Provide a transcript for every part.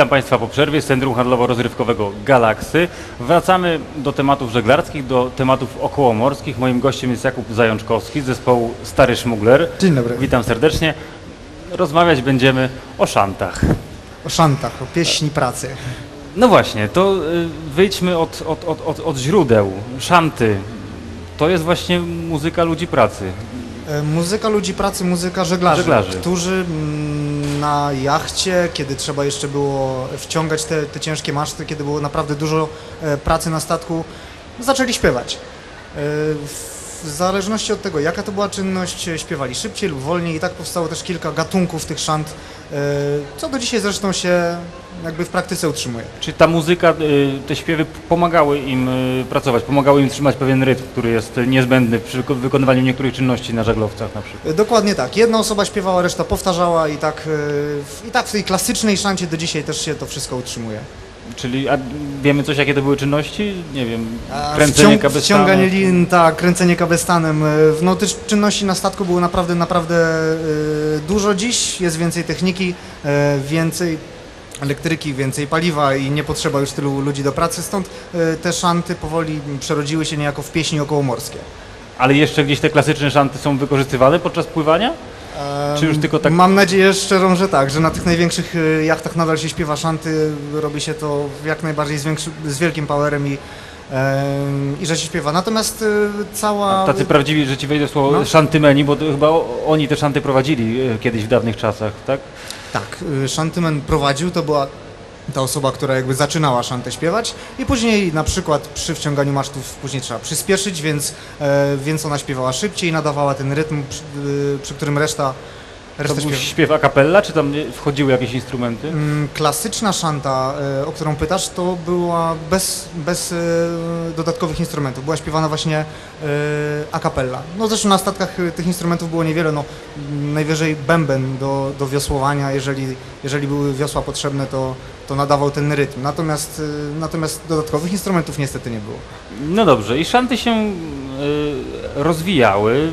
Witam Państwa po przerwie z Centrum Handlowo-Rozrywkowego Galaksy. Wracamy do tematów żeglarskich, do tematów okołomorskich. Moim gościem jest Jakub Zajączkowski z zespołu Stary Szmugler. Dzień dobry. Witam serdecznie. Rozmawiać będziemy o szantach. O szantach, o pieśni pracy. No właśnie, to y, wyjdźmy od, od, od, od, od źródeł. Szanty. To jest właśnie muzyka ludzi pracy. E, Muzyka ludzi pracy, muzyka żeglarzy, Żeglarzy. którzy mm, na jachcie, kiedy trzeba jeszcze było wciągać te, te ciężkie maszty, kiedy było naprawdę dużo e, pracy na statku, zaczęli śpiewać. E, W zależności od tego, jaka to była czynność, e, śpiewali szybciej lub wolniej i tak powstało też kilka gatunków tych szant, e, co do dzisiaj zresztą się jakby w praktyce utrzymuje. Czy ta muzyka, y, te śpiewy pomagały im pracować, pomagały im trzymać pewien rytm, który jest niezbędny przy wyko- wykonywaniu niektórych czynności na żaglowcach na przykład? E, Dokładnie tak. Jedna osoba śpiewała, reszta powtarzała i tak, e, i tak w tej klasycznej szancie do dzisiaj też się to wszystko utrzymuje. Czyli a wiemy coś, jakie to były czynności? Nie wiem, A kręcenie kabestanu? Wciąganie lin, tak, kręcenie kabestanem. E, No te czynności na statku było naprawdę, naprawdę e, dużo dziś. Jest więcej techniki, e, więcej elektryki, więcej paliwa i nie potrzeba już tylu ludzi do pracy, stąd te szanty powoli przerodziły się niejako w pieśni okołomorskie. Ale jeszcze gdzieś te klasyczne szanty są wykorzystywane podczas pływania? Czy już tylko tak- Mam nadzieję szczerą, że tak, że na tych największych e, jachtach nadal się śpiewa szanty, robi się to jak najbardziej z, większy, z wielkim powerem i, i że się śpiewa. Natomiast e, cała... Tacy prawdziwi, że ci wejdę w słowo, No. szantymeni, bo chyba oni te szanty prowadzili e, kiedyś w dawnych czasach, tak? Tak, y, Shantyman prowadził, to była ta osoba, która jakby zaczynała szantę śpiewać i później na przykład przy wciąganiu masztów później trzeba przyspieszyć, więc, e, więc ona śpiewała szybciej, nadawała ten rytm, przy, y, przy którym reszta, To reszta był śpiewa. śpiew a cappella, czy tam wchodziły jakieś instrumenty? Mm, Klasyczna szanta, e, o którą pytasz, to była bez, bez e, dodatkowych instrumentów. Była śpiewana właśnie e, a cappella. No zresztą na statkach tych instrumentów było niewiele, no najwyżej bęben do, do wiosłowania, jeżeli, jeżeli były wiosła potrzebne, to, to nadawał ten rytm. Natomiast, natomiast dodatkowych instrumentów niestety nie było. No dobrze, i szanty się rozwijały,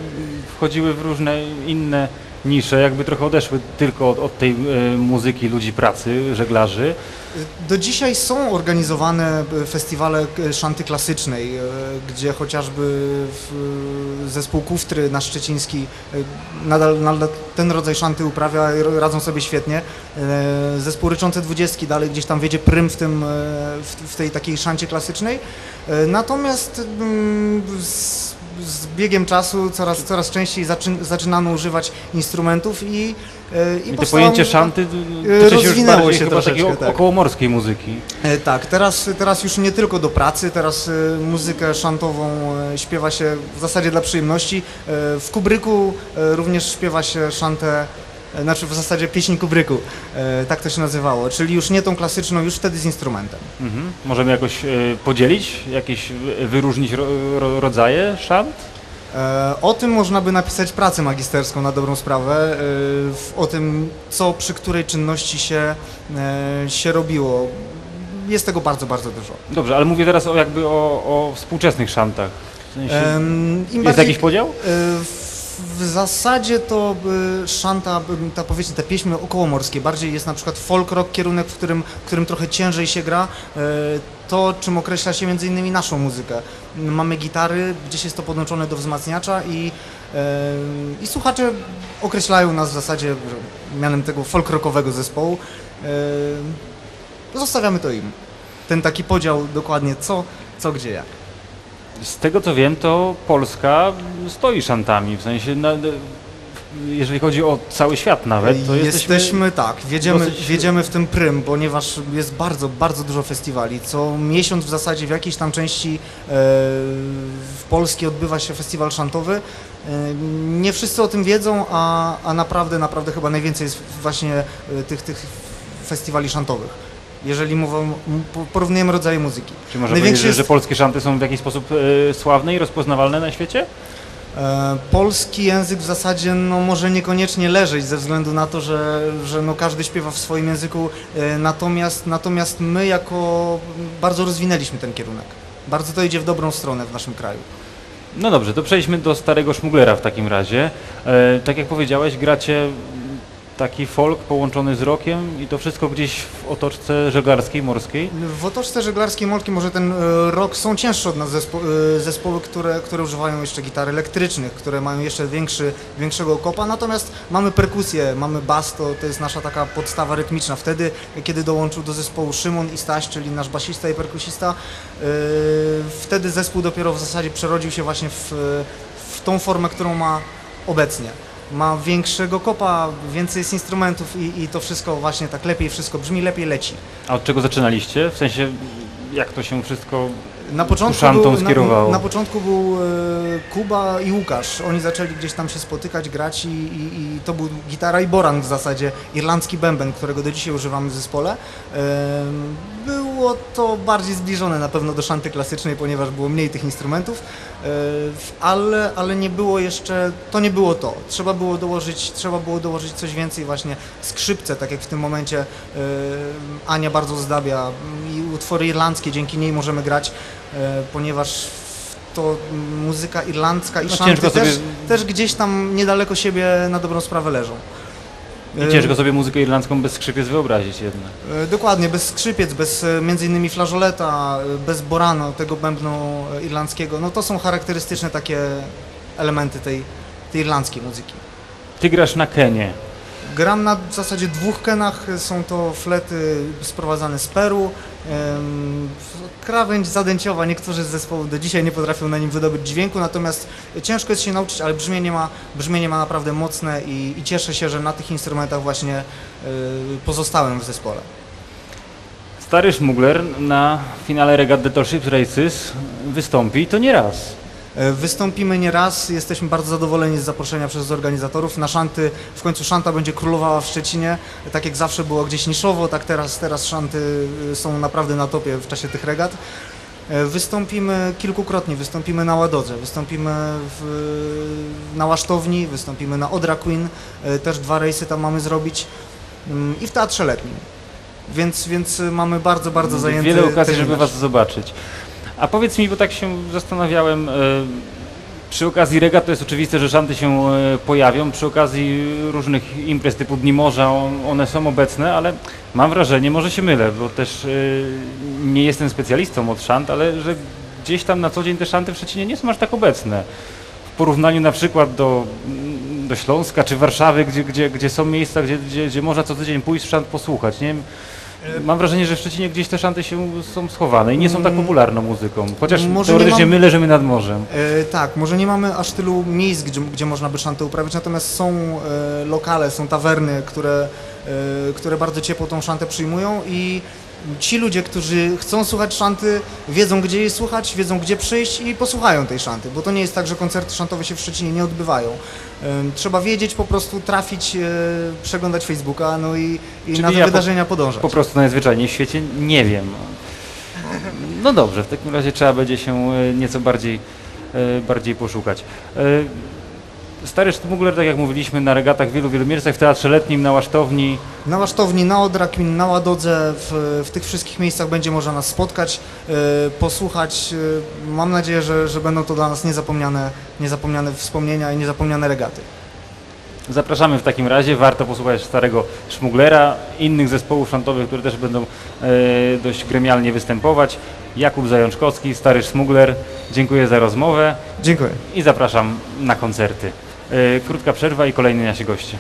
wchodziły w różne inne nisze, jakby trochę odeszły tylko od, od tej e, muzyki ludzi pracy, żeglarzy. Do dzisiaj są organizowane festiwale e, szanty klasycznej, e, gdzie chociażby zespół Kuftry na Szczeciński nadal, nadal ten rodzaj szanty uprawia i radzą sobie świetnie. Zespół Ryczące Dwudziestki dalej gdzieś tam wiedzie prym w, tym, w, tej takiej szancie klasycznej. Natomiast mm, z, z biegiem czasu coraz, coraz częściej zaczyn, zaczynamy używać instrumentów i, e, i I to pojęcie szanty się rozwinęło się takiej troszeczkę, o- tak. okołomorskiej muzyki. E, Tak, teraz, teraz już nie tylko do pracy, teraz e, muzykę szantową śpiewa się w zasadzie dla przyjemności. W Kubryku również śpiewa się szantę, znaczy w zasadzie pieśń Kubryku, e, tak to się nazywało, czyli już nie tą klasyczną, już wtedy z instrumentem. Mhm. Możemy jakoś e, podzielić, jakieś wy- wyróżnić ro, ro, rodzaje szant? E, O tym można by napisać pracę magisterską na dobrą sprawę, e, o tym, co przy której czynności się, e, się robiło. Jest tego bardzo, bardzo dużo. Dobrze, ale mówię teraz o jakby o, o współczesnych szantach. W sensie, Im jest bardziej- jakiś podział? E, W w zasadzie to y, szanta, y, ta powiedzmy te pieśni okołomorskie, bardziej jest na przykład folk rock kierunek, w którym, w którym trochę ciężej się gra. E, To, czym określa się między innymi naszą muzykę. Mamy gitary, gdzieś jest to podłączone do wzmacniacza i, i słuchacze określają nas w zasadzie mianem tego folk rockowego zespołu. Zostawiamy to im. Ten taki podział dokładnie co, co gdzie jak. Z tego co wiem, to Polska stoi szantami, w sensie, na, jeżeli chodzi o cały świat nawet, to jesteśmy, jesteśmy... tak, wiedziemy, dosyć- wiedziemy w tym prym, ponieważ jest bardzo, bardzo dużo festiwali. Co miesiąc w zasadzie w jakiejś tam części e, w Polsce odbywa się festiwal szantowy. E, nie wszyscy o tym wiedzą, a, a naprawdę, naprawdę chyba najwięcej jest właśnie e, tych, tych festiwali szantowych. Jeżeli mówią, porównujemy rodzaje muzyki. Czy Największy powiedzieć, że, jest- że polskie szanty są w jakiś sposób e, sławne i rozpoznawalne na świecie? E, Polski język w zasadzie no, może niekoniecznie leżeć ze względu na to, że, że no, każdy śpiewa w swoim języku, e, natomiast, natomiast my jako bardzo rozwinęliśmy ten kierunek. Bardzo to idzie w dobrą stronę w naszym kraju. No dobrze, to przejdźmy do starego szmuglera w takim razie. E, tak jak powiedziałeś, gracie taki folk połączony z rockiem i to wszystko gdzieś w otoczce żeglarskiej, morskiej. W otoczce żeglarskiej Molki może ten e, rok są cięższe od nas zespo, e, zespoły, które, które używają jeszcze gitar elektrycznych, które mają jeszcze większy, większego kopa, natomiast mamy perkusję, mamy bas, to, to jest nasza taka podstawa rytmiczna. Wtedy, kiedy dołączył do zespołu Szymon i Staś, czyli nasz basista i perkusista, e, wtedy zespół dopiero w zasadzie przerodził się właśnie w, w tą formę, którą ma obecnie. Ma większego kopa, więcej jest instrumentów i, i to wszystko właśnie tak lepiej, wszystko brzmi lepiej, leci. A od czego zaczynaliście? W sensie, jak to się wszystko... Na początku, szantą był, na, skierowało. na początku był e, Kuba i Łukasz. Oni zaczęli gdzieś tam się spotykać, grać i, i, i to był gitara i boran w zasadzie, irlandzki bęben, którego do dzisiaj używamy w zespole. Em, było to bardziej zbliżone na pewno do szanty klasycznej, ponieważ było mniej tych instrumentów, e, ale, ale nie było jeszcze, to nie było to. Trzeba było dołożyć, trzeba było dołożyć coś więcej właśnie skrzypce, tak jak w tym momencie e, Ania bardzo zdabia i utwory irlandzkie, dzięki niej możemy grać, e, ponieważ to muzyka irlandzka i No, szanty też, sobie- też gdzieś tam niedaleko siebie na dobrą sprawę leżą. I ciężko sobie muzykę irlandzką bez skrzypiec wyobrazić jednak. E, Dokładnie, bez skrzypiec, bez e, między innymi flażoleta, e, bez borano, tego bębnu e, irlandzkiego. No to są charakterystyczne takie elementy tej, tej irlandzkiej muzyki. Ty grasz na Kenie. Gram na w zasadzie dwóch kenach, są to flety sprowadzane z Peru, krawędź zadęciowa, niektórzy z zespołu do dzisiaj nie potrafią na nim wydobyć dźwięku, natomiast ciężko jest się nauczyć, ale brzmienie ma, brzmienie ma naprawdę mocne i, i cieszę się, że na tych instrumentach właśnie y, pozostałem w zespole. Stary szmugler na finale Regat Battleship Races wystąpi to nie raz. E, Wystąpimy nie raz, jesteśmy bardzo zadowoleni z zaproszenia przez organizatorów. Na szanty, w końcu szanta będzie królowała w Szczecinie. Tak jak zawsze było gdzieś niszowo, tak teraz, teraz szanty y, są naprawdę na topie w czasie tych regat. E, Wystąpimy kilkukrotnie, wystąpimy na Ładodze, wystąpimy w, na Łasztowni, wystąpimy na Odra Queen, e, też dwa rejsy tam mamy zrobić mm, i w Teatrze Letnim. Więc, więc mamy bardzo, bardzo zajęty Wiele okazji, żeby was zobaczyć. A powiedz mi, bo tak się zastanawiałem, e, przy okazji regat to jest oczywiste, że szanty się e, pojawią, przy okazji różnych imprez typu Dni Morza on- one są obecne, ale mam wrażenie, może się mylę, bo też e, nie jestem specjalistą od szant, ale że gdzieś tam na co dzień te szanty w Szczecinie nie są aż tak obecne. W porównaniu na przykład do, do Śląska czy Warszawy, gdzie, gdzie, gdzie są miejsca, gdzie, gdzie, gdzie można co tydzień pójść szant posłuchać. Nie wiem, Mam wrażenie, że w Szczecinie gdzieś te szanty się są schowane i nie są tak popularną muzyką. Chociaż Może nie teoretycznie mam- my leżymy nad morzem. E, tak, może nie mamy aż tylu miejsc, gdzie, gdzie można by szantę uprawiać, natomiast są e, lokale, są tawerny, które, e, które bardzo ciepło tą szantę przyjmują i ci ludzie, którzy chcą słuchać szanty, wiedzą gdzie jej słuchać, wiedzą gdzie przyjść i posłuchają tej szanty, bo to nie jest tak, że koncerty szantowe się w Szczecinie nie odbywają. Trzeba wiedzieć, po prostu trafić, e, przeglądać Facebooka, no i, i Czyli na te ja po- wydarzenia podążać. Po prostu najzwyczajniej w świecie nie wiem. No dobrze, w takim razie trzeba będzie się e, nieco bardziej, e, bardziej poszukać. Stary Sztmugler, tak jak mówiliśmy, na regatach w wielu, wielu miejscach, w Teatrze Letnim, na Łasztowni. Na Łasztowni, na Odra Queen, na Ładodze, w, w tych wszystkich miejscach będzie można nas spotkać, e, posłuchać. E, mam nadzieję, że, że będą to dla nas niezapomniane, niezapomniane wspomnienia i niezapomniane regaty. Zapraszamy w takim razie, warto posłuchać Starego Szmuglera, innych zespołów szantowych, które też będą e, dość gremialnie występować. Jakub Zajączkowski, Stary Szmugler, dziękuję za rozmowę Dziękuję. i zapraszam na koncerty. E, Krótka przerwa i kolejni nasi goście.